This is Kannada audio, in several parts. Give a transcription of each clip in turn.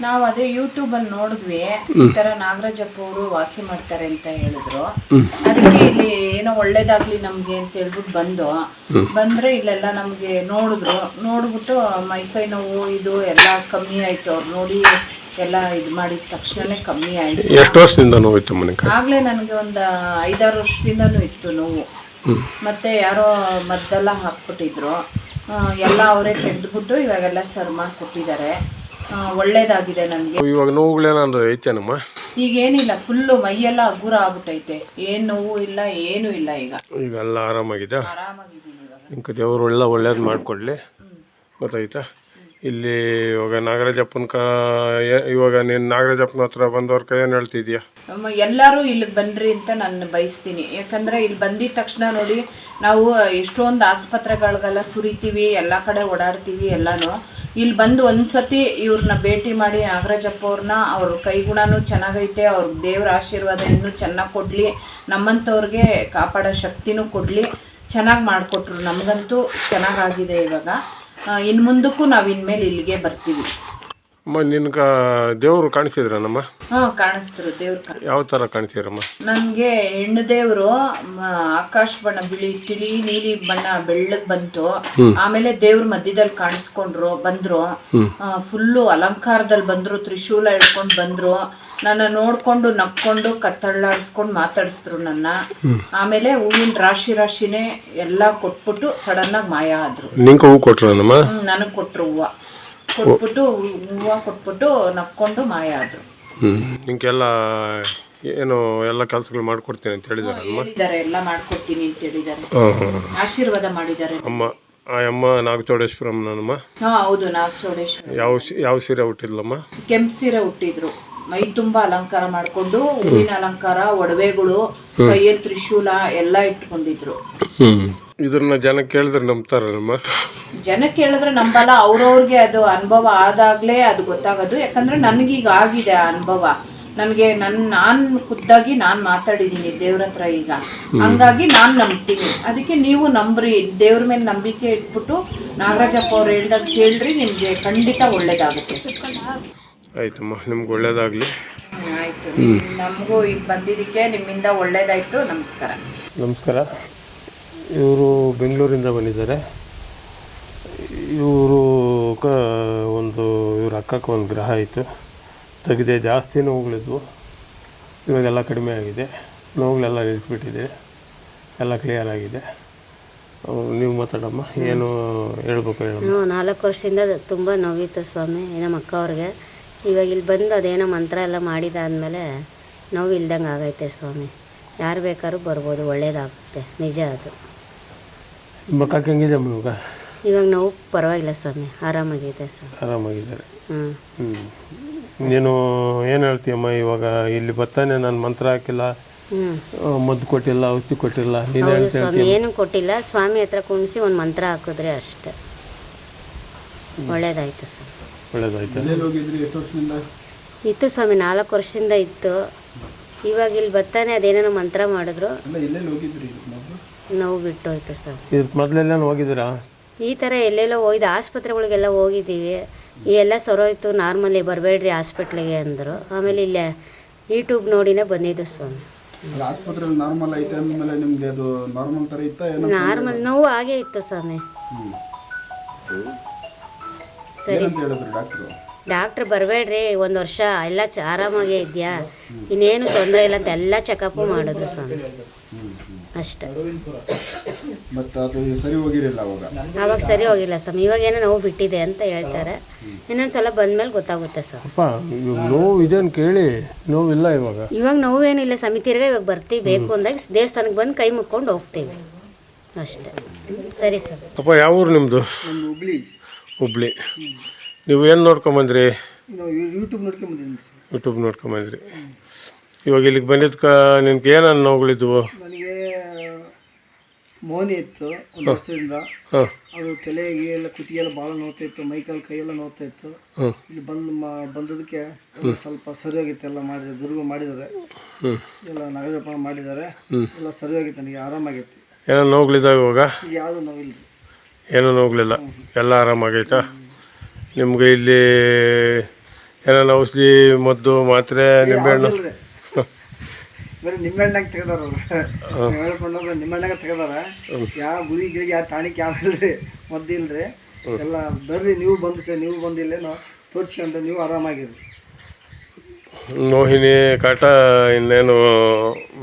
ನಾವು ಅದೇ ಯೂಟ್ಯೂಬ್ ಅಲ್ಲಿ ನೋಡಿದ್ವಿ ಈ ತರ ನಾಗರಾಜಪ್ಪ ಅವರು ವಾಸಿ ಮಾಡ್ತಾರೆ ಅಂತ ಹೇಳಿದ್ರು. ಅದಕ್ಕೆ ಇಲ್ಲಿ ಏನೋ ಒಳ್ಳೇದಾಗ್ಲಿ ನಮ್ಗೆ ಅಂತ ಹೇಳ್ಬಿಟ್ಟು ಬಂದು ಬಂದ್ರೆ ಇಲ್ಲೆಲ್ಲ ನಮ್ಗೆ ನೋಡಿದ್ರು. ನೋಡ್ಬಿಟ್ಟು ಮೈಕೈ ನೋವು ಇದು ಎಲ್ಲ ಕಮ್ಮಿ ಆಯ್ತು. ಅವ್ರು ನೋಡಿ ಎಲ್ಲ ಇದು ಮಾಡಿದ ತಕ್ಷಣನೇ ಕಮ್ಮಿ ಆಯ್ತು. ಎಷ್ಟು ವರ್ಷದಿಂದ ನೋವಿತ್ತು ಆಗ್ಲೇ ನನಗೆ ಒಂದು ಐದಾರು ವರ್ಷದಿಂದನೂ ಇತ್ತು ನೋವು. ಮತ್ತೆ ಯಾರೋ ಮದ್ದೆಲ್ಲ ಹಾಕ್ಬಿಟ್ಟಿದ್ರು. ಎಲ್ಲ ಅವರೇ ತೆಗೆದ್ಬಿಟ್ಟು ಇವಾಗೆಲ್ಲ ಸರ್ ಮಾಡಿ ಕೊಟ್ಟಿದ್ದಾರೆ. ಆ, ಒಳ್ಳೇದಾಗಿದೆ ನನಗೆ ಇವಾಗ ನೋವುಗಳೇನಾದ್ರು ಐತೇನಮ್ಮ ಈಗೇನಿಲ್ಲ ಫುಲ್ಲು ಮೈಯೆಲ್ಲ ಹಗುರ ಆಗ್ಬಿಟ್ಟೈತೆ. ಏನು ನೋವು ಇಲ್ಲ ಏನು ಇಲ್ಲ ಈಗ. ಈಗ ಎಲ್ಲ ಆರಾಮಾಗಿದೆ? ಆರಾಮಾಗಿದ್ದೀನಿ ಇವಾಗ. ನಿಮ್ಗೆ ದೇವರು ಎಲ್ಲ ಒಳ್ಳೇದು ಮಾಡಿಕೊಡ್ಲಿ ಗೊತ್ತಾಯ್ತಾ? ಇಲ್ಲಿ ಇವಾಗ ನಾಗರಾಜಪ್ಪನ ಕ ಇವಾಗ ನೀನು ನಾಗರಾಜಪ್ಪನ ಹತ್ರ ಬಂದವ್ರ ಏನು ಹೇಳ್ತಿದ್ಯಾ? ಅಮ್ಮ, ಎಲ್ಲರೂ ಇಲ್ಲಿಗೆ ಬನ್ನಿರಿ ಅಂತ ನಾನು ಬಯಸ್ತೀನಿ. ಯಾಕಂದ್ರೆ ಇಲ್ಲಿ ಬಂದಿದ ತಕ್ಷಣ ನೋಡಿ ನಾವು ಎಷ್ಟೊಂದು ಆಸ್ಪತ್ರೆಗಳಿಗೆಲ್ಲ ಸುರಿತೀವಿ ಎಲ್ಲ ಕಡೆ ಓಡಾಡ್ತೀವಿ ಎಲ್ಲಾನು. ಇಲ್ಲಿ ಬಂದು ಒಂದ್ಸತಿ ಇವ್ರನ್ನ ಭೇಟಿ ಮಾಡಿ ನಾಗರಾಜಪ್ಪ ಅವ್ರನ್ನ, ಅವ್ರ ಕೈಗುಣನೂ ಚೆನ್ನಾಗೈತೆ, ಅವ್ರ ದೇವ್ರ ಆಶೀರ್ವಾದ ಇನ್ನೂ ಚೆನ್ನಾಗಿ ಕೊಡಲಿ ನಮ್ಮಂಥವ್ರಿಗೆ ಕಾಪಾಡೋ ಶಕ್ತಿನೂ ಕೊಡಲಿ, ಚೆನ್ನಾಗಿ ಮಾಡಿಕೊಟ್ರು ನಮಗಂತೂ ಚೆನ್ನಾಗಾಗಿದೆ ಇವಾಗ. ಇನ್ನು ಮುಂದಕ್ಕೂ ನಾವು ಇನ್ಮೇಲೆ ಇಲ್ಲಿಗೆ ಬರ್ತೀವಿ. ಅಮ್ಮ ದೇವ್ರು ದೇವರು ಕಾಣಿಸಿದ್ರನಮ್ಮ? ಹಾ ಕಾಣಿಸ್ತರು ದೇವ್ರು ಯಾವ ತರ ಕಾಣಿಸಿದ್ರಮ್ಮ? ನನಗೆ ಹೆಣ್ಣು ದೇವರು ಆಕಾಶ ಬಣ್ಣ ಬಿಳಿ ತಿಳಿ ನೀಲಿ ಬಣ್ಣ ಬೆಳ್ಳಗ್ ಬಂತು. ಆಮೇಲೆ ದೇವ್ರ ಮಧ್ಯದಲ್ಲಿ ಕಾಣಿಸ್ಕೊಂಡ್ರು ಬಂದ್ರು. ಫುಲ್ಲು ಅಲಂಕಾರದಲ್ಲಿ ಬಂದ್ರು ತ್ರಿಶೂಲ ಹಿಡ್ಕೊಂಡು ಬಂದ್ರು. ನನ್ನ ನೋಡ್ಕೊಂಡು ನಕ್ಕೊಂಡು ಕತ್ತಳ್ಳಾಡಿಸ್ಕೊಂಡು ಮಾತಾಡಿಸಿದ್ರು ನನ್ನ. ಆಮೇಲೆ ಹೂವಿನ ರಾಶಿ ರಾಶಿನೇ ಎಲ್ಲ ಕೊಟ್ಬಿಟ್ಟು ಸಡನ್ ಆಗಿ ಮಾಯ ಆದ್ರು. ನಿಂಗೆ ಹೂ ಕೊಟ್ರನಮ್ಮ? ನನಗೆ ಕೊಟ್ರು ಹೂವ. ಕೊಟ್ಬಿಟ್ಟು ಹೂವ ಕೊಟ್ಬಿಟ್ಟು ನಕ್ಕೊಂಡು ಮಾಯ ಆದ್ರು. ಹ್ಮ್. ನಿಂಗೆಲ್ಲ ಏನು ಎಲ್ಲ ಕೆಲಸಗಳು ಮಾಡ್ಕೊಡ್ತೀನಿ ಅಂತ ಹೇಳಿದಾರಮ್ಮ ಹೇಳಿದ್ದಾರೆ ಎಲ್ಲ ಮಾಡ್ಕೊಡ್ತೀನಿ ಅಂತ ಹೇಳಿದಾರೆ. ಹಾಂ ಹಾಂ. ಆಶೀರ್ವಾದ ಮಾಡಿದ್ದಾರೆ ಅಮ್ಮ ಆ ಅಮ್ಮ ನಾಗಚೌಡೇಶ್ವರಮ್ಮನಮ್ಮ ಹಾ ಹೌದು ನಾಗಚೌಡೇಶ್ವರ. ಯಾವ ಸಿ- ಯಾವ ಸೀರೆ ಹುಟ್ಟಿದ್ಲಮ್ಮ ಕೆಂಪು ಸೀರೆ ಹುಟ್ಟಿದ್ರು ಮೈ ತುಂಬಾ ಅಲಂಕಾರ ಮಾಡ್ಕೊಂಡು ಹೂವಿನ ಅಲಂಕಾರ ಒಡವೆಗಳು ಕೈಯಲ್ಲಿ ತ್ರಿಶೂಲ ಎಲ್ಲ ಇಟ್ಕೊಂಡಿದ್ರು. ಹ್ಞೂ ಇದನ್ನ ಜನ ಕೇಳಿದ್ರೆ ನಂಬ್ತಾರಲ್ಲಮ್ಮ ಜನ ಕೇಳಿದ್ರೆ ನಂಬಲ್ಲ ಅವ್ರವ್ರಿಗೆ ಅದು ಅನುಭವ ಆದಾಗ್ಲೇ ಅದು ಗೊತ್ತಾಗೋದು. ಯಾಕಂದ್ರೆ ನನಗೀಗ ಆಗಿದೆ ಆ ಅನುಭವ. ನನಗೆ ನನ್ನ ನಾನು ಖುದ್ದಾಗಿ ನಾನು ಮಾತಾಡಿದ್ದೀನಿ ದೇವ್ರ ಹತ್ರ ಈಗ. ಹಂಗಾಗಿ ನಾನು ನಂಬ್ತೀನಿ. ಅದಕ್ಕೆ ನೀವು ನಂಬ್ರಿ. ದೇವ್ರ ಮೇಲೆ ನಂಬಿಕೆ ಇಟ್ಬಿಟ್ಟು ನಾಗರಾಜಪ್ಪ ಅವ್ರು ಹೇಳ್ದಾಗ ಕೇಳ್ರಿ ನಿಮಗೆ ಖಂಡಿತ ಒಳ್ಳೇದಾಗುತ್ತೆ. ಆಯ್ತಮ್ಮ ನಿಮ್ಗೆ ಒಳ್ಳೇದಾಗಲಿ. ಆಯ್ತು. ನಮಗೂ ಈಗ ಬಂದಿದ್ದಕ್ಕೆ ನಿಮ್ಮಿಂದ ಒಳ್ಳೇದಾಯ್ತು. ನಮಸ್ಕಾರ. ನಮಸ್ಕಾರ. ಇವರು ಬೆಂಗಳೂರಿಂದ ಬಂದಿದ್ದಾರೆ. ಇವರು ಕ ಒಂದು ಇವ್ರ ಅಕ್ಕಕ್ಕೆ ಒಂದು ಗ್ರಹ ಇತ್ತು. ತೆಗೆದೆ ಜಾಸ್ತಿ ನೋವುಗಳಿದ್ವು. ಇವಾಗೆಲ್ಲ ಕಡಿಮೆ ಆಗಿದೆ. ನೋವುಗಳೆಲ್ಲ ನಿಲ್ಲಿಸ್ಬಿಟ್ಟಿದೆ. ಎಲ್ಲ ಕ್ಲಿಯರ್ ಆಗಿದೆ. ನೀವು ಮಾತಾಡಮ್ಮ. ಏನು ಹೇಳ್ಬೇಕು ಹೇಳಮ್ಮ? ನಾಲ್ಕು ವರ್ಷದಿಂದ ತುಂಬ ನೋವಿತ್ತು ಸ್ವಾಮಿ ನಮ್ಮ ಅಕ್ಕ ಅವ್ರಿಗೆ. ಇವಾಗ ಇಲ್ಲಿ ಬಂದು ಅದೇನೋ ಮಂತ್ರ ಎಲ್ಲ ಮಾಡಿದಾದ್ಮೇಲೆ ನೋವು ಇಲ್ದಂಗೆ ಆಗೈತೆ ಸ್ವಾಮಿ. ಯಾರು ಬೇಕಾದ್ರೂ ಬರ್ಬೋದು ಒಳ್ಳೇದಾಗುತ್ತೆ. ನಿಜ ಅದು. ಹೆಂಗಿದೆ ಇವಾಗ? ಇವಾಗ ನೋವು ಪರವಾಗಿಲ್ಲ ಸ್ವಾಮಿ ಆರಾಮಾಗಿದೆ ಸರ್ ಆರಾಮಾಗಿದ್ದಾರೆ. ಹ್ಞೂ ಹ್ಞೂ ನೀನು ಏನು ಹೇಳ್ತೀಯಮ್ಮ ಇವಾಗ? ಇಲ್ಲಿ ಬರ್ತಾನೆ ನಾನು ಮಂತ್ರ ಹಾಕಿಲ್ಲ ಹ್ಞೂ ಮದ್ದು ಕೊಟ್ಟಿಲ್ಲ ಔಷಧಿ ಕೊಟ್ಟಿಲ್ಲ ನೀನು ಹೌದು ಸ್ವಾಮಿ ಏನೂ ಕೊಟ್ಟಿಲ್ಲ ಸ್ವಾಮಿ ಹತ್ರ ಕುಣಿಸಿ ಒಂದು ಮಂತ್ರ ಹಾಕಿದ್ರೆ ಅಷ್ಟೆ. ಒಳ್ಳೇದಾಯ್ತು ಸರ್ ಒಳ್ಳೇದಾಯ್ತು. ಇತ್ತು ಸ್ವಾಮಿ ನಾಲ್ಕು ವರ್ಷದಿಂದ ಇತ್ತು. ಇವಾಗ ಇಲ್ಲಿ ಬರ್ತಾನೆ ಅದೇನೇನೋ ಮಂತ್ರ ಮಾಡಿದ್ರು. ನೋವು ಬಿಟ್ಟೋಯ್ತು ಸರ್. ಇದು ಮೊದಲೆಲ್ಲ ಹೋಗಿದ್ದೀರಾ? ಈ ಥರ ಎಲ್ಲೆಲ್ಲೋ ಹೋಗಿದ್ದು ಆಸ್ಪತ್ರೆಗಳಿಗೆಲ್ಲ ಹೋಗಿದ್ದೀವಿ. ಈ ಎಲ್ಲ ಸರೋಯ್ತು ನಾರ್ಮಲಿ ಬರಬೇಡ್ರಿ ಹಾಸ್ಪಿಟ್ಲಿಗೆ ಅಂದರು. ಆಮೇಲೆ ಇಲ್ಲೇ ಯೂಟ್ಯೂಬ್ ನೋಡಿನೇ ಬಂದಿದ್ದು ಸ್ವಾಮಿ. ಆಸ್ಪತ್ರೆಯಲ್ಲಿ ನಾರ್ಮಲ್ ಐತೆ ಅಂದಮೇಲೆ ನಿಮಗೆ ಅದು ನಾರ್ಮಲ್ ತರ ಇತ್ತಾ ಏನೋ ನಾರ್ಮಲ್ ನೋವು ಹಾಗೇ ಇತ್ತು ಸ್ವಾಮಿ. ಸರಿ. ಏನಂತ ಹೇಳಿದ್ರು ಡಾಕ್ಟ್ರು? ಡಾಕ್ಟ್ರ್ ಬರಬೇಡ್ರಿ ಒಂದು ವರ್ಷ ಎಲ್ಲ ಚ ಆರಾಮಾಗೇ ಇದೆಯಾ? ಇನ್ನೇನು ತೊಂದರೆ ಇಲ್ಲ ಅಂತ ಎಲ್ಲ ಚೆಕಪ್ಪು ಮಾಡಿದ್ರು ಸ್ವಾಮಿ. ಅಷ್ಟೆ. ಅದು ಸರಿ ಹೋಗಿರಲಿಲ್ಲ ಅವಾಗ? ಆವಾಗ ಸರಿ ಹೋಗಿಲ್ಲ ಸರ್ ಇವಾಗ ಏನೋ ನೋವು ಬಿಟ್ಟಿದೆ ಅಂತ ಹೇಳ್ತಾರೆ. ಇನ್ನೊಂದು ಸಲ ಬಂದಮೇಲೆ ಗೊತ್ತಾಗುತ್ತೆ ಸರ್ ಅಪ್ಪ ಇವಾಗ ನೋವು ಕೇಳಿ ನೋವಿಲ್ಲ ಇವಾಗ. ಇವಾಗ ನೋವೇನಿಲ್ಲ ಏನಿಲ್ಲ ತಿರ್ಗಾ ಇವಾಗ ಬರ್ತೀವಿ. ಬೇಕು ಅಂದಾಗ ದೇವಸ್ಥಾನಕ್ಕೆ ಬಂದು ಕೈ ಮುಕ್ಕೊಂಡು ಹೋಗ್ತೀವಿ. ಅಷ್ಟೇ. ಸರಿ ಸರ್ ಅಪ್ಪ ಯಾವ ಊರು ನಿಮ್ಮದು ಹುಬ್ಳಿ. ಹುಬ್ಳಿ. ನೀವು ಏನು ನೋಡ್ಕೊಂಬಂದ್ರಿ ನಾವು ಯೂಟ್ಯೂಬ್ ನೋಡ್ಕೊಂಬಂದಿದ್ದೀನಿ ಸರ್. ಯೂಟ್ಯೂಬ್ ನೋಡ್ಕೊಂಬಂದ್ರಿ ಇವಾಗ ಇಲ್ಲಿಗೆ ಬಂದಿದ್ಕ ನಿನ್ಗೆ ಏನೇನು ನೋವುಗಳಿದ್ವು ನನಗೆ ಮೋನಿ ಇತ್ತು ಒಂದು ವರ್ಷದಿಂದ. ಹಾಂ. ಅದು ತಲೆಗೆ ಎಲ್ಲ ಕುತ್ತಿಗೆಲ್ಲ ಭಾಳ ನೋವ್ತಾ ಇತ್ತು ಮೈಕಾಲು ಕೈಯೆಲ್ಲ ನೋವ್ತಾ ಇತ್ತು. ಹ್ಞೂ ಇಲ್ಲಿ ಬಂದು ಮಾ ಬಂದದಕ್ಕೆ ಎಲ್ಲ ಸ್ವಲ್ಪ ಸರಿಯಾಗಿತ್ತು ಎಲ್ಲ ಮಾಡಿದ್ದಾರೆ ದುರ್ಗ ಮಾಡಿದ್ದಾರೆ. ಹ್ಞೂ ಎಲ್ಲ ನಾಗಜಪ ಮಾಡಿದ್ದಾರೆ ಎಲ್ಲ ಸರಿಯಾಗಿತ್ತು ನನಗೆ ಆರಾಮಾಗಿತ್ತು. ಏನೋ ನೋವುಗಳಿದ್ದಾವೆ ಇವಾಗ? ಈಗ ಯಾವುದೂ ನೋವಿಲ್ಲ ಏನೂ ನೋವುಗಳಿಲ್ಲ. ಎಲ್ಲ ಆರಾಮಾಗೈತಾ? ನಿಮ್ಗೆ ಇಲ್ಲಿ ಏನಾನ ಔಷಧಿ ಮದ್ದು ಮಾತ್ರೆ ನಿಂಬೆಹಣ್ಣು ಬರೀ ನಿಂಬೆಹಣ್ಣಾಗ ತೆಗ್ದಾರಲ್ಲ. ಹೇಳ್ಕೊಂಡ್ರೆ ನಿಂಬೆಹಣ್ಣಾಗ ತೆಗ್ದಾರ. ಯಾವ ಗುರಿ ಗಿಳಿಗೆ ಯಾವ ಟಾಣಿಕ್ ಯಾವ ಇಲ್ರಿ ಮದ್ದು ಇಲ್ರಿ ಎಲ್ಲ ಬರ್ರಿ ನೀವು ಬಂದು ಸರ್ ನೀವು ಬಂದಿಲ್ಲೇನೋ ತೋರಿಸ್ಕೊಂಡು ನೀವು ಆರಾಮಾಗಿರಿ. ಮೋಹಿನಿ ಕಾಟ ಇನ್ನೇನು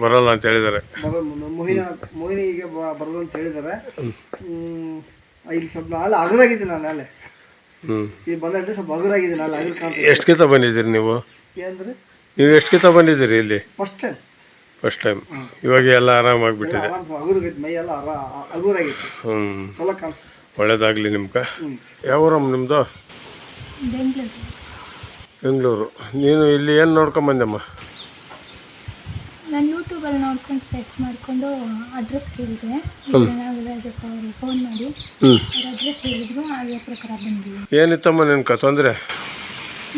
ಬರಲ್ಲ ಅಂತ ಹೇಳಿದಾರೆ ಬರೋ ಮೋಹಿನಿಗೆ ಬರಲ್ಲ ಅಂತ ಹೇಳಿದಾರೆ ಹ್ಮ್, ಇಲ್ಲಿ ಸ್ವಲ್ಪ ನಾಳೆ ಹಗರಾಗಿದ್ದೀನಿ ನಾನು ಅಲ್ಲೇ ಇಲ್ಲಿ ಬಂದ್ರೆ ಸ್ವಲ್ಪ ಹಗರಾಗಿದ್ದೀನಿ ಅಲ್ಲಿ ಕಾಣ್ತದೆ. ಎಷ್ಟು ಕಿತ ಬಂದಿದ್ದೀರಿ ನೀವು? ಏನಂದ್ರೆ ನೀವು ಎಷ್ಟು ಕಿತ ಬಂದಿದ್ದೀರಿ ಇಲ್ಲಿ? First time. ಫಸ್ಟ್ ಟೈಮ್ ಇವಾಗ ಎಲ್ಲ ಆರಾಮಾಗ್ಬಿಟ್ಟಿದೆ ಹ್ಞೂ ಒಳ್ಳೇದಾಗಲಿ ನಿಮ್ಗೆ ಹ್ಞೂ ಯಾವ ಊರಮ್ಮ ನಿಮ್ಮದು ಬೆಂಗಳೂರು. ನೀನು ಇಲ್ಲಿ ಏನು ನೋಡ್ಕೊಂಬಂದಮ್ಮ ನಾನು ಯೂಟ್ಯೂಬಲ್ಲಿ ನೋಡ್ಕೊಂಡು ಸರ್ಚ್ ಮಾಡಿಕೊಂಡು ಅಡ್ರೆಸ್ ಕೇಳಿದೆ. ನಾಗರಾಜಪ್ಪ ಅವರು ಫೋನ್ ಮಾಡಿ. ಹ್ಞೂ ಅಡ್ರೆಸ್ ಹೇಳಿದ್ರು ಅದೇ ಪ್ರಕಾರ ಬಂದಿವಿ. ಏನಿತ್ತಮ್ಮ ನಿನ್ಕ ತೊಂದರೆ?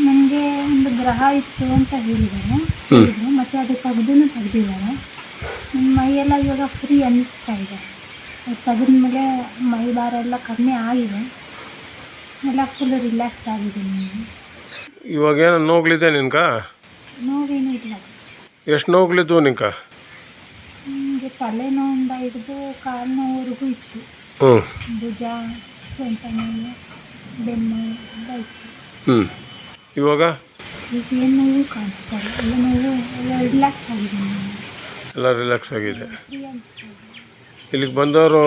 ನನಗೆ ಒಂದು ಗ್ರಹ ಇತ್ತು ಅಂತ ಹೇಳಿದ್ದಾರೆ ಹೇಳಿದ್ರು. ಮತ್ತು ಅದು ತೆಗ್ದು ತೆಗ್ದಿದ್ದಾರೆ ಮೈಯೆಲ್ಲ ಇವಾಗ ಫ್ರೀ ಅನ್ನಿಸ್ತಾ ಇದೆ. ಅದು ತೆಗೆದ್ಮೇಲೆ ಮೈ ಭಾರ ಎಲ್ಲ ಕಮ್ಮಿ ಆಗಿದೆ. ಎಲ್ಲ ಫುಲ್ ರಿಲ್ಯಾಕ್ಸ್ ಆಗಿದೆ ಇವಾಗ ಏನೋ ನೋಗ್ಲಿದೆ ನಿನ್ಕ ನೋವೇನೂ ಇಲ್ಲ. ಎಷ್ಟು ನೋಗ್ಲಿದ್ದು ನಿನ್ಕ ನನಗೆ ತಲೆನೋವಿಂದ ಹಿಡಿದು ಕಾಲು ನೋವರೆಗೂ ಇತ್ತು. ಹ್ಞೂ ಭುಜ ಸೊಂಟ ನೋವು ಬೆನ್ನು ಎಲ್ಲ ಇತ್ತು. ಹ್ಞೂ ಇವಾಗ? ಈಗ ಏನು ನೋವು ಕಾಣಿಸ್ತಾ ಇಲ್ಲ. ಎಲ್ಲ ನೋವು ಎಲ್ಲ ರಿಲ್ಯಾಕ್ಸ್ ಆಗಿದೆ. ಎಲ್ಲ ರಿಲ್ಯಾಕ್ಸ್ ಆಗಿದೆ ಇಲ್ಲಿಗೆ ಬಂದವರು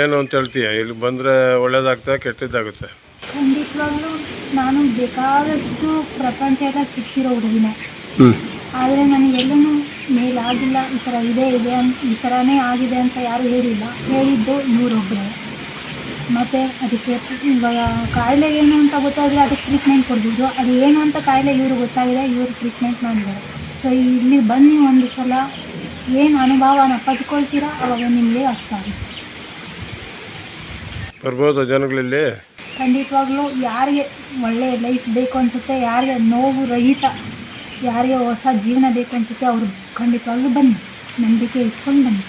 ಏನು ಅಂತ ಹೇಳ್ತೀಯ? ಇಲ್ಲಿಗೆ ಬಂದರೆ ಒಳ್ಳೇದಾಗ್ತದೆ ಕೆಟ್ಟದ್ದಾಗುತ್ತೆ? ಖಂಡಿತವಾಗ್ಲೂ ನಾನು ಬೇಕಾದಷ್ಟು ಪ್ರಪಂಚ ಎಲ್ಲ ಸುತ್ತಿರೋ ಹುಡುಗಿನ. ಆದರೆ ನನಗೆಲ್ಲೂ ಮೇಲಾಗಿಲ್ಲ. ಈ ಥರ ಇದೆ ಇದೆ ಅಂತ ಈ ಥರನೇ ಆಗಿದೆ ಅಂತ ಯಾರೂ ಹೇಳಿಲ್ಲ. ಹೇಳಿದ್ದು ಇವರೊಬ್ಬರೇ ಮತ್ತು ಅದಕ್ಕೆ ಇವಾಗ ಕಾಯಿಲೆ ಏನು ಅಂತ ಗೊತ್ತಾದರೆ ಅದಕ್ಕೆ ಟ್ರೀಟ್ಮೆಂಟ್ ಕೊಡ್ಬೋದು. ಅದು ಏನು ಅಂತ ಕಾಯಿಲೆ ಇವರು ಗೊತ್ತಾಗಿದೆ ಇವರು ಟ್ರೀಟ್ಮೆಂಟ್ ಮಾಡಿದ್ದಾರೆ. ಸೊ ಇಲ್ಲಿ ಬನ್ನಿ ಒಂದು ಸಲ ಏನು ಅನುಭವನ ಪಡ್ಕೊಳ್ತೀರಾ ಅವಾಗ ನಿಮಗೆ ಅರ್ಥ ಆಗುತ್ತೆ. ಬರ್ಬೋದು ಜನಗಳಲ್ಲಿ. ಖಂಡಿತವಾಗ್ಲೂ ಯಾರಿಗೆ ಒಳ್ಳೆಯ ಲೈಫ್ ಬೇಕು ಅನಿಸುತ್ತೆ ಯಾರಿಗೆ ನೋವು ರಹಿತ ಯಾರಿಗೆ ಹೊಸ ಜೀವನ ಬೇಕು ಅನಿಸುತ್ತೆ ಅವರು ಖಂಡಿತವಾಗ್ಲೂ ಬನ್ನಿ. ನಂಬಿಕೆ ಇಟ್ಕೊಂಡು ಬನ್ನಿ.